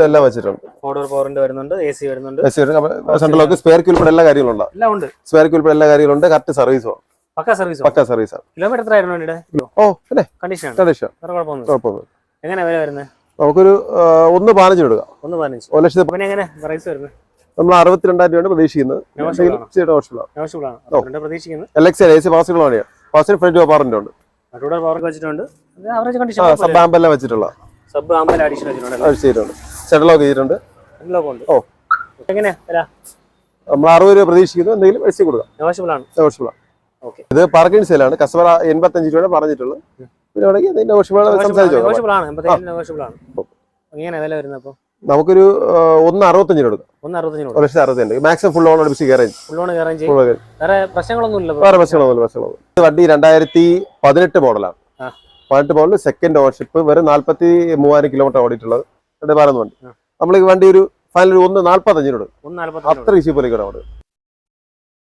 System എല്ലാം വെച്ചിട്ടുണ്ട്. മോഡോർ പവറിന്റെ വരുന്നുണ്ട് എ സി വരുന്നുണ്ട്. സെൻട്രൽ ലോക്ക് സ്പെയർ ഉൾപ്പെടെ എല്ലാ കാര്യങ്ങളും ഉണ്ട് എല്ലാം ഉണ്ട്. സ്പെയർ ഉൾപ്പെടെ എല്ലാ കാര്യങ്ങളുണ്ട്. കറക്റ്റ് സർവീസും പക്ക സർവീസ് പക്ക സർവീസാണ് കിലോമീറ്റർ വണ്ടിയുടെ? ഓ കണ്ടീഷൻ കണ്ടീഷൻ കുഴപ്പമൊന്നും എങ്ങനെ വില വരുന്നത്? നമുക്കൊരു ഒന്ന് പതിനഞ്ചിന് എടുക്കാം. ഒന്ന് പതിനഞ്ച്. ഒരു ലക്ഷത്തി എങ്ങനെ? പ്രൈസ് വരുന്നത്? നമ്മൾ അറുപത്തിരണ്ടായിരം രൂപയാണ് പ്രതീക്ഷിക്കുന്നത്. എ സി വെച്ചിട്ടുണ്ട്. സബ് ആമ്പെല്ലാം വെച്ചിട്ടുള്ള. സബ് ആമ്പൽ അഡീഷൻ വെച്ചിട്ടുണ്ട് അത് ചെയ്തിട്ടുണ്ട്. ഓ. എങ്ങനെയാ നമ്മൾ അറുപത് രൂപ പ്രതീക്ഷിക്കുന്നു. എന്തെങ്കിലും എഴുതി കൊടുക്കാം. ഇത് പാർക്കിംഗ് സെയിലാണ് കസ്റ്റമർ എൺപത്തഞ്ച് രൂപ പറഞ്ഞിട്ടുള്ളത് പിന്നെ വേണമെങ്കിൽ സംസാരിച്ചു നമുക്കൊരു ഒന്ന് അറുപത്തഞ്ചിന് ഒരു ലക്ഷത്തി അറുപത്തഞ്ച് മാക്സിമം ഫുൾ ഓൺ അടിപ്പിച്ച് വേറെ പ്രശ്നങ്ങളൊന്നും വണ്ടി രണ്ടായിരത്തി പതിനെട്ട് മോഡലാണ്. പതിനെട്ട് മോഡൽ സെക്കൻഡ് ഓണർഷിപ്പ് വെറും നാല്പത്തി മൂവായിരം കിലോമീറ്റർ ഓടിയിട്ടുള്ളത്. രണ്ട് പറയുന്ന വണ്ടി നമ്മൾ ഈ വണ്ടി ഒരു ഫൈനൽ ഒന്ന് നാല്പത്തഞ്ചിനോട് അത്ര പോലെ കിടക്കുന്നത്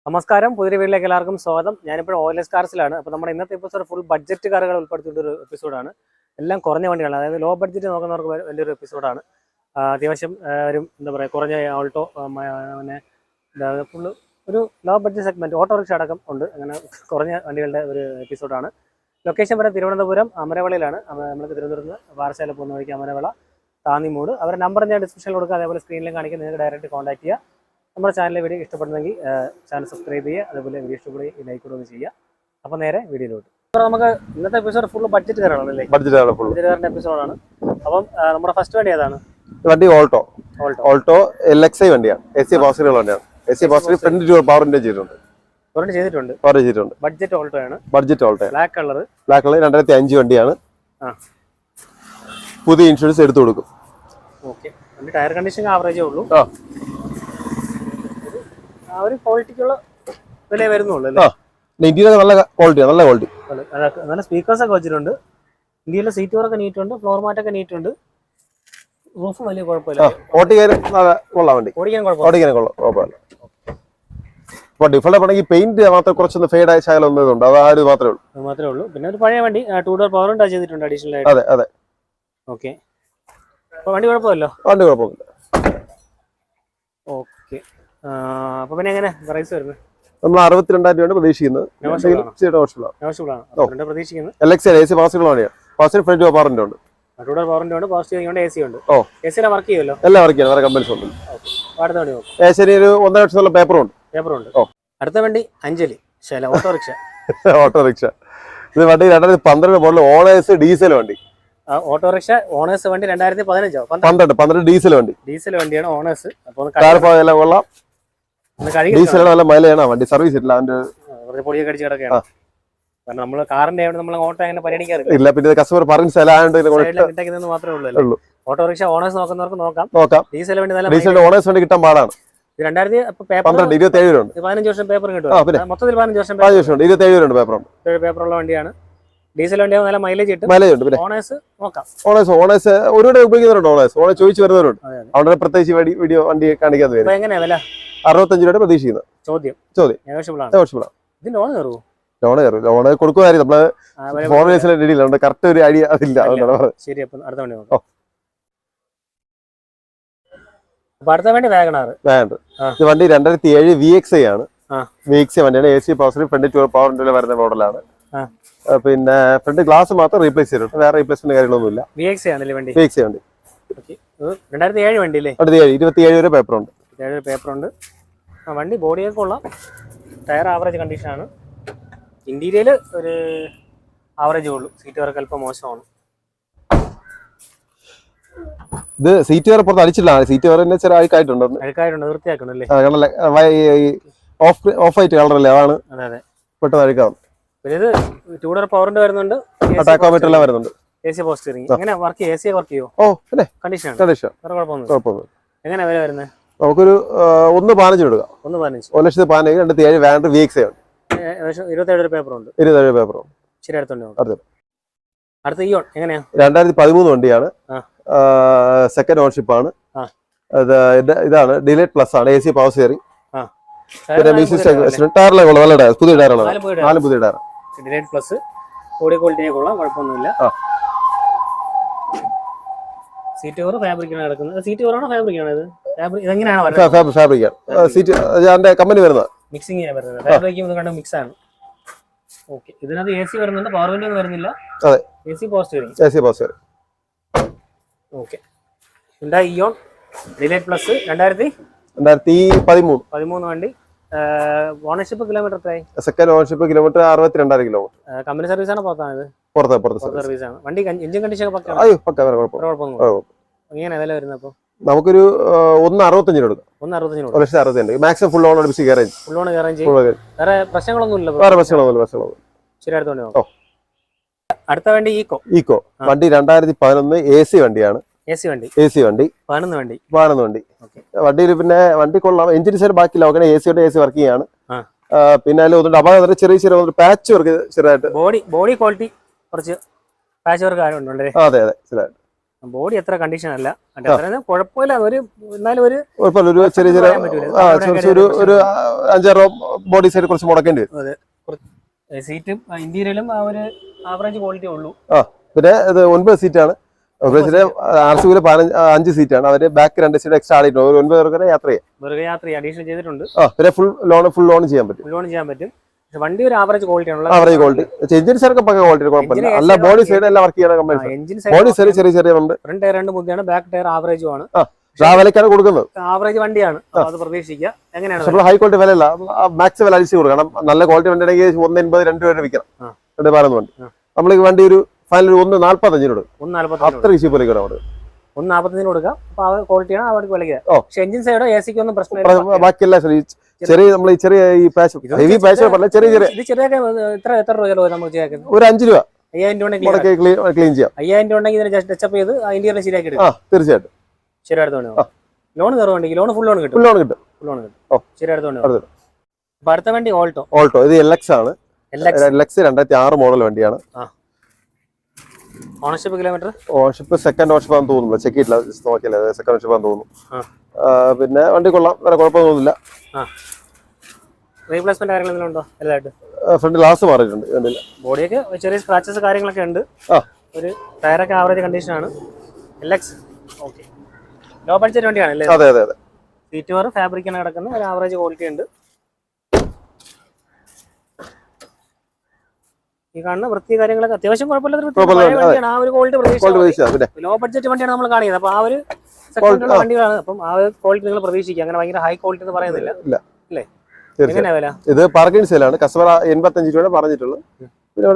നമസ്കാരം. പുതിയ വീട്ടിലേക്ക് എല്ലാവർക്കും സ്വാഗതം. ഞാനിപ്പോൾ ഓയിലസ് കാർസിലാണ്. അപ്പോൾ നമ്മുടെ ഇന്നത്തെ എപ്പിസോഡ് ഫുൾ ബഡ്ജറ്റ് കാറുകൾ ഉൾപ്പെടുത്തിയിട്ട് ഒരു എപ്പിസോഡാണ് എല്ലാം കുറഞ്ഞ വണ്ടികളാണ്. അതായത് ലോ ബഡ്ജറ്റ് നോക്കുന്നവർക്ക് വലിയൊരു എപ്പിസോഡാണ് അത്യാവശ്യം ഒരു എന്താ പറയുക കുറഞ്ഞ ഓൾട്ടോ പിന്നെ ഫുള്ള് ഒരു ലോ ബഡ്ജറ്റ് സെഗ്മെന്റ് ഓട്ടോറിക്ഷ അടക്കം ഉണ്ട്. അങ്ങനെ കുറഞ്ഞ വണ്ടികളുടെ ഒരു എപ്പിസോഡാണ് ലൊക്കേഷൻ വരെ തിരുവനന്തപുരം അമരവളയിലാണ് അമ- നമ്മൾക്ക് തിരുവനന്തപുരത്ത് പാറശാല പോകുന്ന വഴിക്ക് അമരവള. താന്നിമൂട്. അവരുടെ നമ്പർ ഞാൻ ഡിസ്ക്രിപ്ഷനിൽ കൊടുക്കുക അതേപോലെ സ്ക്രീനിലും കാണിക്കുക നിങ്ങൾക്ക് ഡയറക്റ്റ് കോൺടാക്ട് ചെയ്യുക. നമ്മുടെ ചാനലിലെ വീഡിയോ ഇഷ്ടപ്പെടുന്നെങ്കിൽ ചാനൽ സബ്സ്ക്രൈബ് ചെയ്യുക. അതേപോലെ വീഡിയോ ഇഷ്ടപ്പെടുകയും ലൈക്ക് കൊടുക്കുകയും ചെയ്യുക. അപ്പോൾ നേരെ വീഡിയോയിലോട്ട്. അപ്പോൾ നമുക്ക് ഇന്നത്തെ എപ്പിസോഡ് ഫുൾ ബഡ്ജറ്റ് തരാണല്ലേ ബഡ്ജറ്റ് ഫുൾ ബഡ്ജറ്റ് എപ്പിസോഡാണ് അപ്പം നമ്മുടെ ഫസ്റ്റ് വണ്ടി ഏതാണ്? വണ്ടി Alto Alto Alto L X I വണ്ടിയാണ്. എ സി പാസുകൾ വണ്ടിയാണ്. എ സി പാസിൽ ഫ്രണ്ട് ചെയ്തിട്ടുണ്ട്. ഒരെണ്ണം ചെയ്തിട്ടുണ്ട്. പവർ ചെയ്തിട്ടുണ്ട്. ബഡ്ജറ്റ് ഓൾട്ടോ ആണ്. Budget Alto black colour black colour രണ്ടായിരത്തി അഞ്ച് വണ്ടിയാണ്. ആ. പുതിയ ഇൻഷുറൻസ് എടുത്തു കൊടുക്കും. ടയർ കണ്ടീഷൻ ആവറേജേ ഉള്ളൂ. ആ. ഒരു ക്വാളിറ്റിക്കുള്ള വില വരുന്നുള്ളൂ അല്ലേ? ഇന്ത്യയിലെ നല്ല ക്വാളിറ്റിയാണ് നല്ല ക്വാളിറ്റി നല്ല- സ്പീക്കേഴ്സ് ഒക്കെ വെച്ചിട്ടുണ്ട്. ഇന്ത്യയിലെ സീറ്റ് വർക്ക് നീറ്റ് ഉണ്ട് ഫ്ലോർ മാറ്റ് ഒക്കെ നീറ്റ് ഉണ്ട് റൂഫ് വലിയ കുഴപ്പമില്ല. നല്ല കൊള്ളാം വണ്ടി. ഓടിക്കാൻ കൊള്ളാം കുഴപ്പമില്ല. അപ്പോൾ ഡിഫോൾട്ട് ആണെങ്കിൽ പെയിന്റ് മാത്രം കുറച്ചൊന്ന് ഫെയ്ഡ് ആയ ശകലം ഉണ്ട് അത് ആ ഒരു മാത്രമേ ഉള്ളൂ. മാത്രമേ ഉള്ളൂ. പിന്നെ ഒരു പഴയ വണ്ടി ടൂ ഡോർ പവർ ടച്ച് ചെയ്തിട്ടുണ്ട് അഡീഷണൽ ആയിട്ട്. അതെ അതെ. ഓക്കെ. വണ്ടി കുഴപ്പമല്ലോ വണ്ടി കുഴപ്പമില്ല. ഓക്കെ. അപ്പൊ പിന്നെ എങ്ങനെ? പ്രൈസ് വരുന്നത്? നമ്മൾ അറുപത്തിരണ്ടായിരം രൂപയാണ് പ്രതീക്ഷിക്കുന്നത്. എൽ എക്സ് എ സി പാസിന് ഫ്രണ്ട് ഉണ്ട് ടൂ ഡോർ പവറിന്റെ ഉണ്ട്. പോസിറ്റീവ് ഉണ്ട്. എ സി ഉണ്ട് ഓ. എ സിയിലെ വർക്ക് ചെയ്യുമല്ലോ? എല്ലാം വേറെ കമ്പനീസ് ഉണ്ട് അടുത്ത വണ്ടി നോക്കും. സിന് ഒരു ഒന്നര ഓ. അടുത്ത വണ്ടി അഞ്ജലി. ശല ഓട്ടോറിക്ഷ. ഓട്ടോറിക്ഷ. ഇത് വണ്ടി രണ്ടായിരത്തി പന്ത്രണ്ട് മോഡൽ ഓണേഴ്സ് ഡീസൽ വണ്ടി. ഓട്ടോറിക്ഷ ഓണേഴ്സ് വണ്ടി രണ്ടായിരത്തി പതിനഞ്ചോ? പന്ത്രണ്ട് പന്ത്രണ്ട് ഡീസൽ വണ്ടി. ഡീസൽ വണ്ടിയാണ് ഓണേഴ്സ്. അപ്പൊ കൊള്ളാം. ഒന്ന് നല്ല വണ്ടി സർവീസ് ഇല്ല. അതിന്റെ പൊടിയൊക്കെ അടിച്ച് കിടക്കുകയാണ്. കാരണം നമ്മൾ കാറിന്റെ നമ്മൾ ഓട്ടോ അങ്ങനെ പരിഗണിക്കാറില്ല. ഇല്ല പിന്നെ കസ്റ്റമർ പറഞ്ഞ സ്ഥലമായതുകൊണ്ട് മാത്രമേ ഉള്ളൂ. ഓട്ടോറിക്ഷ ഓണേഴ്സ് നോക്കുന്നവർക്ക് നോക്കാം. നോക്കാം. ഡീസൽ വണ്ടി നല്ല ഓണേഴ്സ് വണ്ടി കിട്ടാൻ പാടാണ്. രണ്ടായിരത്തി പന്ത്രണ്ട് ഇരുപത്തി ഏഴ് പതിനഞ്ച് വർഷം പേപ്പർ കിട്ടും. മൊത്തത്തിൽ പതിനഞ്ച് വർഷം പതിനഞ്ച് വർഷം ഇരുപത്തി ഏഴ് വണ്ടിയാണ്. ഡീസൽ വണ്ടി നല്ല മൈലേജ് കിട്ടും. മൈലേജ് ഉണ്ട് പിന്നെ. ഓണേഴ്സ് നോക്കാം. ഓണേഴ്സ് ഓണേഴ്സ് ഒരുപാട് ഉപയോഗിക്കുന്നുണ്ട് ഓണേഴ്സ് ഓണേഴ്സ് ചോദിച്ചു വരുന്നവരുണ്ട്. അതെ, അതെ. അവിടെ പ്രത്യേകിച്ച് വണ്ടി വീഡിയോ വണ്ടി കാണിക്കാതെ വരും അപ്പൊ എങ്ങനെയാ വില? അറുപത്തഞ്ച് രൂപയുടെ പ്രതീക്ഷിക്കുന്നത്. ചോദ്യം. ചോദ്യം. ആണ്. ആവശ്യമില്ല ഇത് ലോൺ കയറുമോ ലോൺ കയറും. ലോൺ നമ്മൾ ഫോർ കറക്റ്റ് ഒരു ഐഡിയ അതില്ല. ശരി അപ്പൊ അടുത്ത വണ്ടി നോക്കാം. അടുത്ത വണ്ടി വാഗണാർ വേണ്ട ആ. ഇത് വണ്ടി രണ്ടായിരത്തി ഏഴ് വി എക്സ് ഐ ആണ്. വി എക്സ് വണ്ടിയാണ്. A C power front power വരുന്ന മോഡലാണ്. പിന്നെ ഫ്രണ്ട് ഗ്ലാസ് മാത്രം റീപ്ലേസ് ചെയ്തിട്ടുണ്ട്. വേറെ റീപ്ലേസ്മെന്റ് കാര്യങ്ങളൊന്നുമില്ല. വി എക്സ് ആണല്ലേ വണ്ടി? വി എക്സ് വണ്ടി. രണ്ടായിരത്തി ഏഴ് വണ്ടി അല്ലേ? അടുത്ത ഏഴ് ഇരുപത്തി ഏഴ് വരെ പേപ്പർ ഉണ്ട്. ഏഴ് പേപ്പർ ഉണ്ട്. ആ വണ്ടി ബോഡിയൊക്കെ ഉള്ള ടയർ ആവറേജ് കണ്ടീഷനാണ് ഇന്റീരിയൽ ഒരു ആവറേജ് ഉള്ളൂ. സീറ്റ് വർക്ക് അല്പം മോശമാണ്. ഇത് സീറ്റ് വരെ പുറത്ത് അടിച്ചില്ല സീറ്റ് വരെ തന്നെ ചെറിയ അഴുക്കായിട്ടുണ്ട്. അഴുക്കായിട്ടുണ്ട്. വൃത്തിയാക്കണം അല്ലേ? ആ, കാരണം ലെ- വൈ- ഈ ഓഫ് ഓഫ് വൈറ്റ് കളറല്ലേ അതാണ് അതെ അതെ. പെട്ടെന്ന് അഴുക്കാവും പിന്നെ ഇത് ടൂഡർ പവറിന്റെ വരുന്നുണ്ട്. ടാക്കോമീറ്റർ എല്ലാം വരുന്നുണ്ട്. എ സി എങ്ങനെ വർക്ക് എ സി വർക്ക് ചെയ്യോ? ഓ കണ്ടീഷൻ ആണ്. കണ്ടീഷൻ വേറെ കുഴപ്പമൊന്നും എങ്ങനെ വില വരുന്നത്? നമുക്കൊരു ഒന്ന് പതിനഞ്ച് എടുക്കാം ഒന്ന് പതിനഞ്ച്. ഒരു ലക്ഷത്തി പതിനഞ്ച് രണ്ട് ഏഴ് വേണ്ട വി എക്സ് ഏകദേശം ഇരുപത്തേഴ് പേപ്പർ ഉണ്ട്. ഇരുപത്തേഴ് പേപ്പറും ശരി അടുത്തുണ്ട് അടുത്ത് ഈ എങ്ങനെയാ? രണ്ടായിരത്തി പതിമൂന്ന് വണ്ടിയാണ്. സെക്കൻഡ് ഓൺഷിപ്പ് ആണ്. ഇതാണ്. ഡിലേറ്റ് പ്ലസ് ആണ്. എ സി പവർ സ്റ്റിയറിംഗ് ആ. പിന്നെ മ്യൂസിക് ടയറിലെ കൊള്ളാം നല്ല ടയർ പുതിയ ടയറുകളാണ് നാല് പുതിയ നാല് പുതിയ ടയർ പ്ലസ് ഓഡിയോ ക്വാളിറ്റിയെ കൊള്ളാം കുഴപ്പമൊന്നുമില്ല. സീറ്റ് കവർ ഫാബ്രിക്കാണ് കിടക്കുന്നത്. സീറ്റ് കവറാണോ ഫാബ്രിക്കാണ് ഇത്? ഇതെങ്ങനെയാണ് കമ്പനി വരുന്നത്. മിക്സിംഗ് വരുന്നത്. ഫാബ്രിക്കും ഇത് കണ്ട മിക്സ് ആണ്. ഓക്കെ ഇതിനകത്ത് എ സി വരുന്നുണ്ട്. പവർ വിൻഡോ ഒന്നും വരുന്നില്ല. അതെ. എ സി പോസ്റ്റ് വരും A C bus okay Hyundai Eon Delight plus രണ്ടായിരത്തി രണ്ടായിരത്തി പതിമൂന്ന്. പതിമൂന്ന് വണ്ടി. ഓണർഷിപ്പ് കിലോമീറ്റർ എത്രയായി? സെക്കൻഡ് ഓണർഷിപ്പ് കിലോമീറ്റർ അറുപത്തിരണ്ടായിരം കിലോമീറ്റർ കമ്പനി സർവീസ് ആണ് പുറത്താണ് പുറത്ത് പുറത്ത് സർവീസ് ആണ്. വണ്ടി എഞ്ചിൻ കണ്ടീഷൻ ഒക്കെ. എങ്ങനെയാണ് വില വരുന്നത് അപ്പോൾ നമുക്കൊരു ഒന്ന് അറുപത്തഞ്ചിന് കൊടുക്കാം. ഒന്ന് അറുപത്തഞ്ചിന് ഒരു ലക്ഷത്തി maximum full on full on വേറെ പ്രശ്നങ്ങളൊന്നും ഇല്ല വേറെ പ്രശ്നങ്ങളൊന്നുമില്ല ശരി അടുത്തോണ്ട് അടുത്ത വണ്ടി ഈക്കോ? ഈക്കോ. വണ്ടി രണ്ടായിരത്തി പതിനൊന്ന് എ സി വണ്ടിയാണ്. എ സി വണ്ടി. എ വണ്ടി. പതിനൊന്ന് വണ്ടി. വണ്ടിയിൽ പിന്നെ വണ്ടി കൊള്ളാം. എഞ്ചിൻ സൈഡ് ബാക്കിയില്ല നോക്കണേ എ സിയുടെ എ സി വർക്കിംഗ് ആണ് ആ. ആ, പിന്നെ അതിൽ ഒന്നുണ്ട് അപ്പൊ ചെറിയ ചെറിയ പാച്ച് വർക്ക് ചെറുതായിട്ട്. ബോഡി ബോഡി ക്വാളിറ്റി കുറച്ച് പാച്ച് വർക്ക് കാര്യമുണ്ടല്ലേ ആ, അതെ അതെ ചെറുതായിട്ട്. ബോഡി എത്ര കണ്ടീഷൻ അല്ല. കുഴപ്പമില്ല. ഒരു എന്നാലും ഒരു ഒരു ചെറിയ ചെറിയ ആ, ഒരു ഒരു അഞ്ചാറോ ബോഡി സൈഡ് കുറച്ച് മുടക്കേണ്ടി വരും. സീറ്റും ഇന്റീരിയലും ആ ഒരു ആവറേജ് ക്വാളിറ്റി ഉള്ളൂ. പിന്നെ ഇത് ഒൻപത് സീറ്റാണ് ഒൻപത് ആർ സി പതിനഞ്ച് അഞ്ച് സീറ്റാണ് അവർ ബാക്ക് രണ്ട് സീറ്റ് എക്സ്ട്രാ ആടിയിട്ടുണ്ട് ഒരു ഒൻപത് പേർക്ക് യാത്ര ചെയ്യാം. യാത്ര അഡീഷണൽ ചെയ്തിട്ടുണ്ട്. ആ പിന്നെ ഫുൾ ലോൺ ഫുൾ ലോൺ ചെയ്യാൻ പറ്റും. ലോൺ ചെയ്യാൻ പറ്റും. വണ്ടി ഒരു ആവറേജ് ക്വാളിറ്റി ആണല്ലോ ആവറേജ് ക്വാളിറ്റി എഞ്ചിൻ സൈഡൊക്കെ പക്ക ക്വാളിറ്റി കുഴപ്പമില്ല. അല്ല ബോഡി സൈഡ് എല്ലാം വർക്ക് ചെയ്യണ കമ്പനി എഞ്ചിൻ ബോഡി സൈഡ് ചെറിയ ചെറിയ ഉണ്ട് ഫ്രണ്ട് ടയർ രണ്ട് മുദ്ദയാണ് ബാക്ക് ടയർ ആവറേജും ആണ്. ട്രാവലിക്കാണ് കൊടുക്കുന്നത്. ആവറേജ് വണ്ടിയാണ്. അത് പ്രതീക്ഷിക്കുക. എങ്ങനെയാണ് ഹൈ ക്വാളിറ്റി വിലയല്ല. മാക്സ് വില അടിച്ച് കൊടുക്കണം. നല്ല ക്വാളിറ്റി വണ്ടി ആണെങ്കിൽ ഒന്ന് എൺപത് രണ്ട് രൂപ വിൽക്കണം. രണ്ട് പതിനൊന്ന് വണ്ടി. നമ്മൾ ഈ വണ്ടി ഒരു ഫൈനൽ ഒന്ന് നാല്പത്തഞ്ചിന് കൊടുക്കും ഒന്ന് നാല്പത്തി അത്ര ഈസി അവിടെ. ഒന്ന് നാൽപ്പത്തിന് കൊടുക്കാം. അപ്പൊ ആ ക്വാളിറ്റിയാണ് വണ്ടിക്ക് വിലയ്ക്ക്. പക്ഷെ എഞ്ചിൻ സൈഡോ എ സിക്ക് ഒന്നും പ്രശ്നമില്ല ബാക്കിയെല്ലാം ചെറിയ നമ്മൾ ഈ ചെറിയ ഈ പാച്ച് ഹെവി ചെറിയ- പാച്ച് പറഞ്ഞ ചെറിയ ചെറിയ ഇത് ചെറിയൊക്കെ എത്ര എത്ര രൂപ ചിലവ് നമുക്ക് ചെയ്യാക്കുന്നത് ഒരു അഞ്ച് രൂപ. അയ്യായിരം രൂപ ക്ലീൻ ചെയ്യാം. അയ്യായിരം രൂപ ഉണ്ടെങ്കിൽ ഇതിനെ ടച്ചപ്പ് ചെയ്ത് ഇന്റീരിയർ ശരിയാക്കി എടുക്കും. തീർച്ചയായിട്ടും. ശരി അടുത്തോണ്ട് ആ. ലോൺ കയറുവാണെങ്കിൽ ലോൺ ഫുൾ ലോൺ കിട്ടും. ലോൺ കിട്ടും. ഫുൾ ലോൺ കിട്ടും. ശരി. അടുത്ത വണ്ടി ഓൾട്ടോ ഓൾട്ടോ ഇത് എൽ എക്സ് ആണ്. എൽ എക്സ് രണ്ടായിരത്തി ആറ് മോഡൽ വണ്ടിയാണ്. Ownership kilometre ownership second ownership ആണെന്ന് തോന്നുന്നു. ചെക്ക് ചെയ്തില്ല just നോക്കിയില്ല. സെക്കൻഡ് ഓണർഷിപ്പ് ആണെന്ന് തോന്നുന്നു. പിന്നെ വണ്ടി കൊള്ളാം. വേറെ കുഴപ്പമൊന്നും തോന്നുന്നില്ല റീപ്ലേസ്മെന്റ് ഉണ്ടോ? എല്ലായിട്ട് ഫ്രണ്ട് ഗ്ലാസ് മാറിയിട്ടുണ്ട്. കണ്ടില്ല ബോഡിയൊക്കെ ചെറിയ സ്ക്രാച്ചസ് കാര്യങ്ങളൊക്കെ ഉണ്ട്. ഒരു ടയറൊക്കെ ആവറേജ് കണ്ടീഷൻ ആണ്. L X okay low budget വണ്ടിയാണ് അല്ലേ? അതെ അതെ അതെ. സീറ്റ് വേറെ ഫാബ്രിക്കാണ് കിടക്കുന്ന ഒരു ആവറേജ് ക്വാളിറ്റി ഉണ്ട്. ഈ കാണുന്ന വൃത്തി കാര്യങ്ങളൊക്കെ അത്യാവശ്യം കുഴപ്പമില്ലാത്ത ആ ഒരു ക്വാളിറ്റി പ്രതീക്ഷിച്ച ലോ ബഡ്ജറ്റ് വണ്ടിയാണ് നമ്മൾ കാണിക്കുന്നത് അപ്പൊ ആ ഒരു ആ. വണ്ടികളാണ്. അപ്പം ആ ഒരു ക്വാളിറ്റി നിങ്ങൾ പ്രതീക്ഷിക്കുക. അങ്ങനെ ഭയങ്കര ഹൈ ക്വാളിറ്റി എന്ന് പറയുന്നില്ല. ഇത് പാർക്കിംഗ് സെയിലാണ് കസ്റ്റമർ എൺപത്തഞ്ച് രൂപ പറഞ്ഞിട്ടുള്ളൂ. പിന്നെ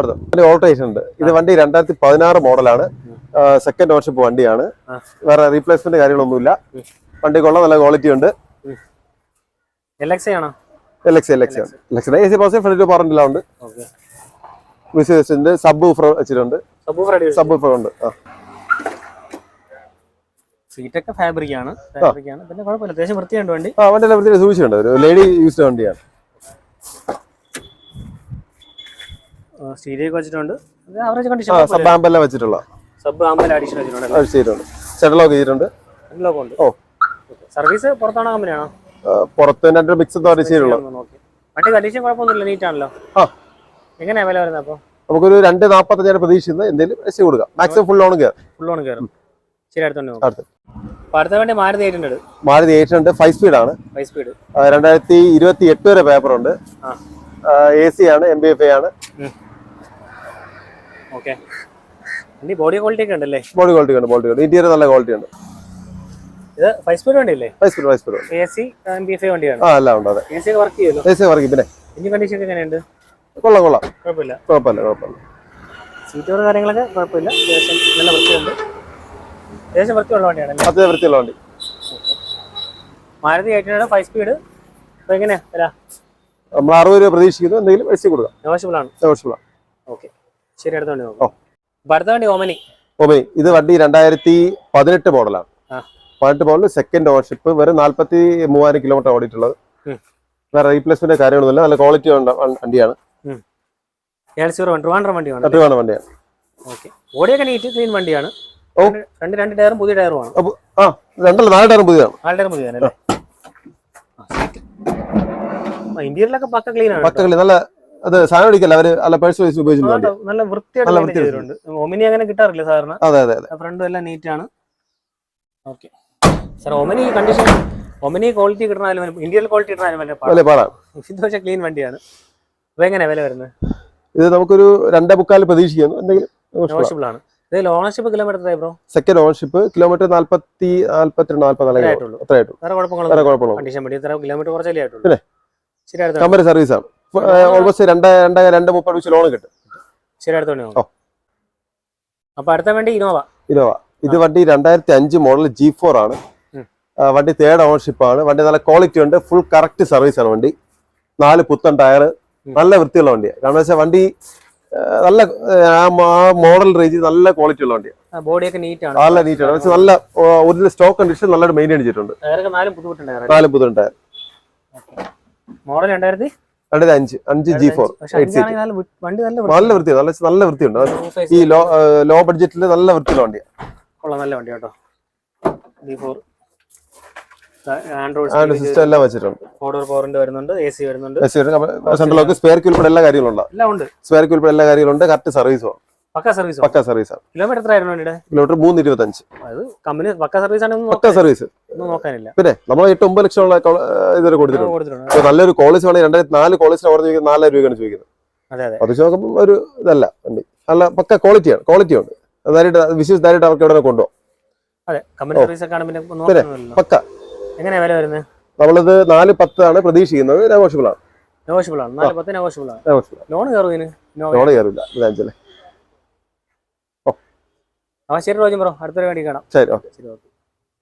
അടുത്ത ഓൾട്ടേഷൻ ഉണ്ട്. ഇത് വണ്ടി രണ്ടായിരത്തി പതിനാറ് മോഡലാണ് സെക്കൻഡ് ഓൺഷിപ്പ് വണ്ടിയാണ്. വേറെ റീപ്ലേസ്മെന്റ് കാര്യങ്ങളൊന്നുമില്ല. വണ്ടിക്കുള്ള വണ്ടി കൊള്ള നല്ല ക്വാളിറ്റി ഉണ്ട്. ആണോ? L X L X L X A C pass front പറഞ്ഞില്ല ഉണ്ട്. ഓക്കെ. മ്യൂസിക് വെച്ചിട്ടുണ്ട്. സബ് ഊഫർ വെച്ചിട്ടുണ്ട്. സബ് ഊഫർ ഉണ്ട് സീറ്റൊക്കെ ഫാബ്രിക് ആണ്. ഫാബ്രിക് ആണ്. പിന്നെ കുഴപ്പമില്ല. അത്യാവശ്യം വൃത്തിയുണ്ട് വണ്ടി. ആ വണ്ടി എല്ലാം വൃത്തിയിൽ സൂക്ഷിച്ചിട്ടുണ്ട് ഒരു. ലേഡി യൂസ്ഡ് വണ്ടിയാണ്. സ്റ്റീരിയോ വെച്ചിട്ടുണ്ട്. ആവറേജ് ആ കണ്ടീഷൻ സബ് ആമ്പെല്ലാം വെച്ചിട്ടുള്ള. സബ് ആമ്പൽ അഡീഷൻ വെച്ചിട്ടുണ്ട് ചെയ്തിട്ടുണ്ട് സെറ്റലോക്ക് ചെയ്തിട്ടുണ്ട്. ലോകം ഉണ്ട്. ഓ. സർവീസ് പുറത്താണോ കമ്പനിയാണോ പുറത്ത് രണ്ട് മിക്സ് നോക്കി. വണ്ടി കണ്ടീഷൻ കുഴപ്പമൊന്നുമില്ല നീറ്റ് ആണല്ലോ. എങ്ങനെയാ വില വരുന്നത് അപ്പോൾ നമുക്കൊരു രണ്ട് നാൽപ്പത്തഞ്ചായിരം പ്രതീക്ഷിക്കുന്നത് എന്തെങ്കിലും എസ് കൊടുക്കാം. മാക്സിമം ഫുൾ ലോൺ കയറും ഫുൾ ലോൺ കയറും ശരി അടുത്തോണ്ട് അടുത്ത വണ്ടി മാരുതി എയ്റ്റുണ്ട് മാരുതി എയ്റ്റ് ഉണ്ട് ഫൈവ് സ്പീഡ് ആണ്. ഹൈ സ്പീഡ് രണ്ടായിരത്തി ഇരുപത്തി എട്ട് വരെ പേപ്പർ ഉണ്ട്. എ സി ആണ് എം ബി എഫ് ആണ്. ഓക്കെ ബോഡി ക്വാളിറ്റി ഒക്കെ ഉണ്ടല്ലേ? ബോഡി ക്വാളിറ്റി ഉണ്ട് ബോഡി ക്വാളിറ്റി ഇന്റീരിയർ നല്ല ക്വാളിറ്റി ഉണ്ട്. ഇത് five speed വണ്ടിയല്ലേ? Five speed five speed A C M B F വണ്ടിയാണ്. ആ എല്ലാം ഉണ്ട് അതെ. എ സി ഒക്കെ വർക്ക് ചെയ്യുമല്ലോ? എ സി വർക്ക് പിന്നെ എഞ്ചിൻ കണ്ടീഷൻ ഒക്കെ എങ്ങനെയുണ്ട്? കൊള്ളാം കൊള്ളാം. കുഴപ്പമില്ല. കുഴപ്പമില്ല കുഴപ്പമില്ല. സീറ്റ് കവർ കാര്യങ്ങളൊക്കെ കുഴപ്പമില്ല. അത്യാവശ്യം നല്ല വൃത്തിയുണ്ട്. അത്യാവശ്യം വൃത്തിയുള്ള വണ്ടിയാണല്ലേ അതേ വൃത്തിയുള്ള വണ്ടി. മാരുതി എയ്റ്റിനാണ് ഫൈവ് സ്പീഡ് അപ്പോൾ എങ്ങനെയാ വില? നമ്മൾ അറുപത് രൂപ പ്രതീക്ഷിക്കുന്നു. എന്തെങ്കിലും എസ് കൊടുക്കാം. നെഗോഷ്യബിൾ ആണ്. ആവശ്യമുള്ള ഓക്കെ ശരി അടുത്ത വണ്ടി. നോക്കാം. ഓമനി. ഓമനി ഇത് വണ്ടി രണ്ടായിരത്തി പതിനെട്ട് മോഡലാണ്. പതിനെട്ട് മോഡൽ സെക്കൻഡ് ഓണർഷിപ്പ് വെറും നാല്പത്തി മൂവായിരം കിലോമീറ്റർ ഓടിയിട്ടുള്ളത്. വേറെ റീപ്ലേസ്മെന്റ് കാര്യങ്ങളൊന്നുമില്ല നല്ല ക്വാളിറ്റി ഉണ്ട് വണ്ടിയാണ്. ട്രിവാൻഡ്രം വണ്ടിയാണ് കട്ടുവാണ് വണ്ടിയാണ്. ഓക്കെ ഓടിയൊക്കെ നീറ്റ് ക്ലീൻ വണ്ടിയാണ്. രണ്ട് രണ്ട് ടയറും പുതിയ ടയറുമാണ് അപ്പൊ ആ രണ്ടല്ല നാല് ടയറും പുതിയതാണ്. നാല് ടയറും പുതിയതാണ് അല്ലേ ഇന്റീരിയലൊക്കെ പക്ക ക്ലീൻ ആണ് നല്ല അത് സാധനം അടിക്കല്ല. അവർ അല്ല പേഴ്സ് വൈസ് ഉപയോഗിച്ചിട്ടുണ്ട് നല്ല വൃത്തിയായിട്ട് ഒമിനി അങ്ങനെ കിട്ടാറില്ല സാറിന് അതെ അതെ അതെ. ഫ്രണ്ടും എല്ലാം നീറ്റ് ആണ്. Okay sir Omni condition Omni quality കിട്ടണാലും ഇന്ത്യയിൽ ക്വാളിറ്റി കിട്ടണാലും വലിയ പാടാണ് വലിയ പാടാണ് ഇത് പക്ഷേ ക്ലീൻ വണ്ടിയാണ്. അപ്പൊ എങ്ങനെയാ വില വരുന്നത്? ഇത് നമുക്കൊരു രണ്ടേ മുക്കാൽ പ്രതീക്ഷിക്കുന്നു. എന്തെങ്കിലും നെഗോഷ്യബിൾ ആണ് ownership kilometre bro second ownership kilometre നാല്പത്തി നാല്പത്തിരണ്ട് നാല്പത്തി ആയിട്ടുള്ളൂ അത്ര ആയിട്ടുള്ളൂ. വേറെ കുഴപ്പങ്ങളൊന്നും വേറെ കണ്ടീഷൻ വണ്ടി ഇത്ര കിലോമീറ്റർ കുറച്ചല്ലേ ആയിട്ടുള്ളൂ. പിന്നെ? ശരി അടുത്ത കമ്പനി സർവീസ് ആണ് ഓൾമോസ്റ്റ് രണ്ട് രണ്ട് രണ്ട് മുപ്പത് വെച്ച് ലോൺ കിട്ടും. അപ്പൊ അടുത്ത വണ്ടി ഇനോവ ഇനോവ ഇത് വണ്ടി രണ്ടായിരത്തി അഞ്ച് മോഡൽ ജി ഫോർ ആണ്. വണ്ടി തേർഡ് ഓണർഷിപ്പ് ആണ്. വണ്ടി നല്ല ക്വാളിറ്റി ഉണ്ട്. ഫുൾ കറക്റ്റ് സർവീസ് ആണ് വണ്ടി. നാല് പുത്തൻ ടയർ നല്ല വൃത്തിയുള്ള വണ്ടിയാണ്. കാരണം വെച്ചാൽ വണ്ടി നല്ല മോഡൽ റേഞ്ച് നല്ല ക്വാളിറ്റി ഉള്ള വണ്ടിയാണ്. ബോഡിയൊക്കെ നീറ്റ് ആണ്. നല്ല നീറ്റ് ആണ്. വെച്ചാൽ നല്ല ഒരു സ്റ്റോക്ക് കണ്ടീഷൻ നല്ലതായിട്ട് മെയിന്റെയിൻ ചെയ്തിട്ടുണ്ട്. നാലും പുത്തൻ ടയർ മോഡൽ രണ്ടായിരത്തി? രണ്ടായിരത്തി അഞ്ച്. അഞ്ച് ജി ഫോർ പക്ഷെ എയ്റ്റ് സീറ്റ് അഞ്ചാണെങ്കിൽ നല്ല വൃത്തി നല്ല നല്ല വൃത്തിയുണ്ട്. ഈ ലോ ലോ ബഡ്ജറ്റിൽ നല്ല വൃത്തിയുള്ള വണ്ടിയാണ്. കൊള്ളാം നല്ല വണ്ടി കേട്ടോ ജി ഫോർ ആൻഡ്രോയിഡ് സിസ്റ്റം എല്ലാം വെച്ചിട്ടുണ്ട്. പവറിന്റെ വരുന്നുണ്ട് എ സി വരുന്നുണ്ട്. സെൻട്രൽ ലോക്ക് സ്പെയർ ഉൾപ്പെടെ എല്ലാ കാര്യങ്ങളും ഉണ്ടാവും എല്ലാം ഉണ്ട്. സ്പെയർ ഉൾപ്പെടെ എല്ലാ കാര്യങ്ങളുണ്ട്. കറക്റ്റ് സർവീസും പക്ക സർവീസ് പക്ക സർവീസാണ് കിലോമീറ്റർ വണ്ടിയുടെ? കിലോമീറ്റർ മൂന്ന് ഇരുപത്തഞ്ച് അത് കമ്പനി പക്ക സർവീസ് പക്ക നോക്കാനില്ല. പിന്നെ നമ്മൾ എട്ട് ഒമ്പത് ലക്ഷം ഉള്ള കൊ- ഇതുവരെ കൊടുത്തിട്ടുണ്ട്. നല്ലൊരു കോളേജ് വേണമെങ്കിൽ രണ്ടായിരത്തി നാല് കോളേജിന് അവിടെ ചോദിക്കുന്നത് നാലായിരം രൂപയാണ് ചോദിക്കുന്നത്. അതെ നോക്കുമ്പോൾ ഒരു ഇതല്ല വണ്ടി. നല്ല പക്ക ക്വാളിറ്റിയാണ് ക്വാളിറ്റി ഉണ്ട്. നേരിട്ട് വിശ്വസിച്ച് അവർക്ക് എവിടെ കൊണ്ടുപോകും. അതെ കമ്പനി സർവീസ് ഒക്കെ ആണ് പിന്നെ പക്ക. എങ്ങനെയാ വില വരുന്നത് നമ്മളിത് നാല് പത്താണ് പ്രതീക്ഷിക്കുന്നത്. നെഗോഷ്യബിൾ ആണ്. നെഗോഷ്യബിൾ ആണ്. നാല് പത്ത് നെഗോഷ്യബിൾ ആണ്. ലോൺ കയറും ഇതിന്? ലോൺ കയറില്ല. അഞ്ചല്ലേ. ശരി റോജൻ ബ്രോ അടുത്തൊരു വണ്ടി കാണാം. ശരി ഓക്കെ. ശരി ഓക്കെ.